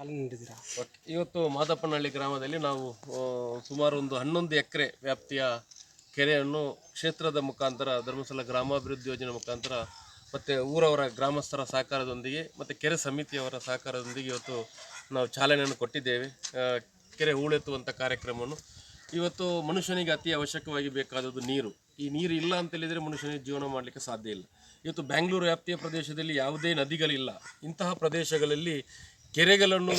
ಚಾಲನೆ ನೀಡಿದ್ದೀರಾ? ಓಕೆ. ಇವತ್ತು ಮಾದಪ್ಪನಹಳ್ಳಿ ಗ್ರಾಮದಲ್ಲಿ ನಾವು ಸುಮಾರು ಒಂದು ಹನ್ನೊಂದು ಎಕರೆ ವ್ಯಾಪ್ತಿಯ ಕೆರೆಯನ್ನು ಕ್ಷೇತ್ರದ ಮುಖಾಂತರ, ಧರ್ಮಸ್ಥಳ ಗ್ರಾಮಾಭಿವೃದ್ಧಿ ಯೋಜನೆ ಮುಖಾಂತರ, ಮತ್ತು ಊರವರ ಗ್ರಾಮಸ್ಥರ ಸಹಕಾರದೊಂದಿಗೆ, ಮತ್ತು ಕೆರೆ ಸಮಿತಿಯವರ ಸಹಕಾರದೊಂದಿಗೆ ಇವತ್ತು ನಾವು ಚಾಲನೆಯನ್ನು ಕೊಟ್ಟಿದ್ದೇವೆ. ಕೆರೆ ಹೂಳೆತ್ತುವಂಥ ಕಾರ್ಯಕ್ರಮವನ್ನು. ಇವತ್ತು ಮನುಷ್ಯನಿಗೆ ಅತಿ ಅವಶ್ಯಕವಾಗಿ ಬೇಕಾದದ್ದು ನೀರು. ಈ ನೀರು ಇಲ್ಲ ಅಂತ ಹೇಳಿದರೆ ಮನುಷ್ಯನಿಗೆ ಜೀವನ ಮಾಡಲಿಕ್ಕೆ ಸಾಧ್ಯ ಇಲ್ಲ. ಇವತ್ತು ಬ್ಯಾಂಗ್ಳೂರು ವ್ಯಾಪ್ತಿಯ ಪ್ರದೇಶದಲ್ಲಿ ಯಾವುದೇ ನದಿಗಳಿಲ್ಲ. ಇಂತಹ ಪ್ರದೇಶಗಳಲ್ಲಿ ಕೆರೆಗಳನ್ನು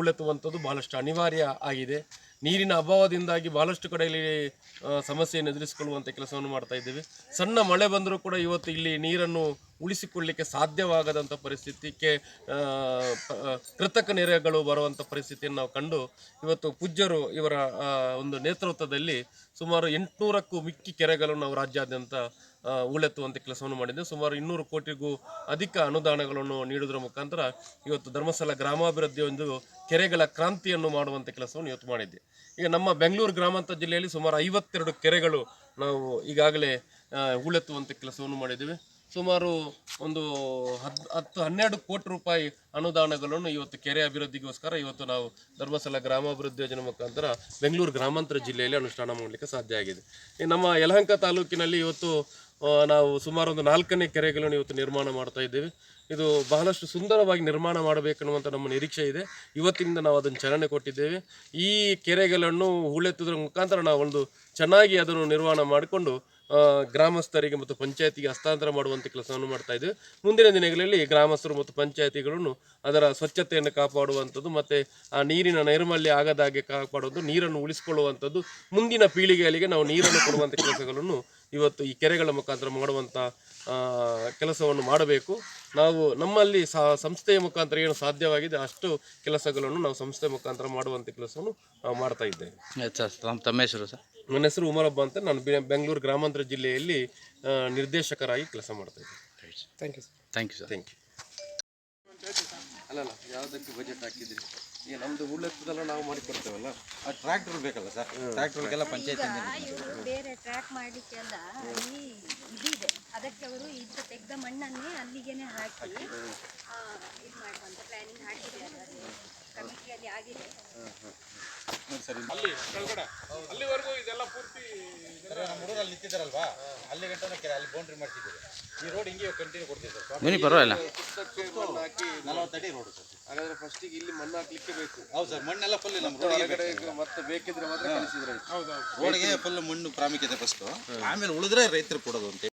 ಉಳೆತುವಂಥದ್ದು ಬಹಳಷ್ಟು ಅನಿವಾರ್ಯ ಆಗಿದೆ. ನೀರಿನ ಅಭಾವದಿಂದಾಗಿ ಬಹಳಷ್ಟು ಕಡೆಯಲ್ಲಿ ಸಮಸ್ಯೆಯನ್ನು ಎದುರಿಸಿಕೊಳ್ಳುವಂಥ ಕೆಲಸವನ್ನು ಮಾಡ್ತಾ ಇದ್ದೇವೆ. ಸಣ್ಣ ಮಳೆ ಬಂದರೂ ಕೂಡ ಇವತ್ತು ಇಲ್ಲಿ ನೀರನ್ನು ಉಳಿಸಿಕೊಳ್ಳಲಿಕ್ಕೆ ಸಾಧ್ಯವಾಗದಂಥ ಪರಿಸ್ಥಿತಿಗೆ ಕೃತಕ ನೆರೆಗಳು ಬರುವಂಥ ಪರಿಸ್ಥಿತಿಯನ್ನು ನಾವು ಕಂಡು ಇವತ್ತು ಪೂಜ್ಯರು ಇವರ ಒಂದು ನೇತೃತ್ವದಲ್ಲಿ ಸುಮಾರು ಎಂಟುನೂರಕ್ಕೂ ಮಿಕ್ಕಿ ಕೆರೆಗಳನ್ನು ನಾವು ರಾಜ್ಯಾದ್ಯಂತ ಹೂಳೆತ್ತುವಂಥ ಕೆಲಸವನ್ನು ಮಾಡಿದ್ದೇವೆ ಸುಮಾರು ಇನ್ನೂರು ಕೋಟಿಗೂ ಅಧಿಕ ಅನುದಾನಗಳನ್ನು ನೀಡುವುದರ ಮುಖಾಂತರ ಇವತ್ತು ಧರ್ಮಸ್ಥಳ ಗ್ರಾಮಾಭಿವೃದ್ಧಿ ಒಂದು ಕೆರೆಗಳ ಕ್ರಾಂತಿಯನ್ನು ಮಾಡುವಂಥ ಕೆಲಸವನ್ನು ಇವತ್ತು ಮಾಡಿದ್ದೆ. ಈಗ ನಮ್ಮ ಬೆಂಗಳೂರು ಗ್ರಾಮಾಂತರ ಜಿಲ್ಲೆಯಲ್ಲಿ ಸುಮಾರು ಐವತ್ತೆರಡು ಕೆರೆಗಳು ನಾವು ಈಗಾಗಲೇ ಉಳೆತ್ತುವಂಥ ಕೆಲಸವನ್ನು ಮಾಡಿದ್ದೇವೆ. ಸುಮಾರು ಒಂದು ಹದ್, ಹತ್ತು ಹನ್ನೆರಡು ಕೋಟಿ ರೂಪಾಯಿ ಅನುದಾನಗಳನ್ನು ಇವತ್ತು ಕೆರೆ ಅಭಿವೃದ್ಧಿಗೋಸ್ಕರ ಇವತ್ತು ನಾವು ಧರ್ಮಸ್ಥಳ ಗ್ರಾಮಾಭಿವೃದ್ಧಿ ಯೋಜನೆ ಮುಖಾಂತರ ಬೆಂಗಳೂರು ಗ್ರಾಮಾಂತರ ಜಿಲ್ಲೆಯಲ್ಲಿ ಅನುಷ್ಠಾನ ಮಾಡಲಿಕ್ಕೆ ಸಾಧ್ಯ ಆಗಿದೆ. ಈ ನಮ್ಮ ಯಲಹಂಕ ತಾಲೂಕಿನಲ್ಲಿ ಇವತ್ತು ನಾವು ಸುಮಾರು ಒಂದು ನಾಲ್ಕನೇ ಕೆರೆಗಳನ್ನು ಇವತ್ತು ನಿರ್ಮಾಣ ಮಾಡ್ತಾ ಇದ್ದೇವೆ. ಇದು ಬಹಳಷ್ಟು ಸುಂದರವಾಗಿ ನಿರ್ಮಾಣ ಮಾಡಬೇಕನ್ನುವಂಥ ನಮ್ಮ ನಿರೀಕ್ಷೆ ಇದೆ. ಇವತ್ತಿನಿಂದ ನಾವು ಅದನ್ನು ಚಾಲನೆ ಕೊಟ್ಟಿದ್ದೇವೆ. ಈ ಕೆರೆಗಳನ್ನು ಹೂಳೆತ್ತುವುದರ ಮುಖಾಂತರ ನಾವು ಒಂದು ಚೆನ್ನಾಗಿ ಅದನ್ನು ನಿರ್ಮಾಣ ಮಾಡಿಕೊಂಡು ಗ್ರಾಮಸ್ಥರಿಗೆ ಮತ್ತು ಪಂಚಾಯತಿಗೆ ಹಸ್ತಾಂತರ ಮಾಡುವಂಥ ಕೆಲಸವನ್ನು ಮಾಡ್ತಾ ಇದ್ದೀವಿ ಮುಂದಿನ ದಿನಗಳಲ್ಲಿ ಗ್ರಾಮಸ್ಥರು ಮತ್ತು ಪಂಚಾಯತಿಗಳನ್ನು ಅದರ ಸ್ವಚ್ಛತೆಯನ್ನು ಕಾಪಾಡುವಂಥದ್ದು ಮತ್ತು, ಆ, ನೀರಿನ ನೈರ್ಮಲ್ಯ ಆಗದಾಗೆ ಕಾಪಾಡೋದು ನೀರನ್ನು ಉಳಿಸಿಕೊಳ್ಳುವಂಥದ್ದು, ಮುಂದಿನ ಪೀಳಿಗೆಗಳಿಗೆ ನಾವು ನೀರನ್ನು ಕೊಡುವಂಥ ಕೆಲಸಗಳನ್ನು ಇವತ್ತು ಈ ಕೆರೆಗಳ ಮುಖಾಂತರ ಮಾಡುವಂಥ ಆ, ಕೆಲಸವನ್ನು ಮಾಡಬೇಕು. ನಾವು ನಮ್ಮಲ್ಲಿ ಸಹ ಸಂಸ್ಥೆಯ ಮುಖಾಂತರ ಏನು ಸಾಧ್ಯವಾಗಿದೆ ಅಷ್ಟು ಕೆಲಸಗಳನ್ನು ನಾವು ಸಂಸ್ಥೆ ಮುಖಾಂತರ ಮಾಡುವಂಥ ಕೆಲಸವನ್ನು ನಾವು ಮಾಡ್ತಾ ಇದ್ದೇವೆ. ಸರ್ ತಮ್ಮ ತಮ್ಮ ಹೆಸರು ಸರ್? ನನ್ನ ಹೆಸರು ಉಮರಬ್ಬ ಅಂತ ನಾನು ಬೆಂಗಳೂರು ಗ್ರಾಮಾಂತರ ಜಿಲ್ಲೆಯಲ್ಲಿ ನಿರ್ದೇಶಕರಾಗಿ ಕೆಲಸ ಮಾಡ್ತಾ ಇದ್ದೇನೆ. Thank you sir thank you sir thank you ಅಲ್ಲಲ್ಲ ಯಾವುದಕ್ಕೆ ಬಜೆಟ್ ಹಾಕಿದ್ರಿ? ಈಗ ನಮ್ದು ಉಳ್ಳೆತ್ತದೆಲ್ಲ ನಾವು ಮಾಡಿ ಕೊಡ್ತೇವಲ್ಲ ಆ ಟ್ರ್ಯಾಕ್ಟರ್ ಬೇಕಲ್ಲ ಸರ್ ಟ್ರ್ಯಾಕ್ಟರ್ಗೆಲ್ಲ ಪಂಚಾಯತ್ ಇವರು ಬೇರೆ ಟ್ರ್ಯಾಕ್ ಮಾಡಲಿಕ್ಕೆಲ್ಲ ಈ ಇದಿದೆ. ಅದಕ್ಕೆ ಅವರು ಇದ್ದ ತೆಗೆದ ಮಣ್ಣನ್ನೇ ಅಲ್ಲಿಗೆನೆ ಹಾಕಿ ಇದು ಮಾಡುವಂತ ಪ್ಲಾನಿಂಗ್ ಹಾಕಿದ್ದಾರೆ. ಕಮಿಟಿಯಲ್ಲಿ ಆಗಿದೆ. ನಮ್ಮ ಊರಲ್ಲಿ ನಿಂತಿದ್ದಾರಲ್ವಾ? ಅಲ್ಲಿ ಗಂಟೆ ಕೆರೆ ಅಲ್ಲಿ ಬೌಂಡ್ರಿ ಮಾಡ್ತಿದ್ದೀವಿ. ಈ ರೋಡ್ ಹಿಂಗೆ ಕಂಟಿನ್ಯೂ ಕೊಡ್ತೀವಿ ಸರ್ ಬನ್ನಿ ಪರವಾಗಿಲ್ಲ. ಸುತ್ತಕ್ಕೆ ಮಣ್ಣು ಹಾಕಿ ನಲವತ್ತಡಿ ರೋಡ್ ಸರ್. ಹಾಗಾದ್ರೆ ಫಸ್ಟಿಗೆ ಇಲ್ಲಿ ಮಣ್ಣು ಹಾಕ್ಲಿಕ್ಕೆ ಬೇಕು. ಹೌದು ಸರ್ ಮಣ್ಣೆಲ್ಲ ಫುಲ್ ನಮ್ಮ ರೋಡಿಗೆ ಹೊರಗಡೆ ಮತ್ತೆ ಬೇಕಿದ್ರೆ ಮಾತ್ರ ಕಳಿಸಿದ್ರೆ ಆಯ್ತು. ರೋಡ್ಗೆ ಫುಲ್ ಮಣ್ಣು ಪ್ರಾಮುಖ್ಯತೆ ಫಸ್ಟು ಆಮೇಲೆ ಉಳಿದ್ರೆ ರೈತರು ಕೊಡೋದು ಅಂತ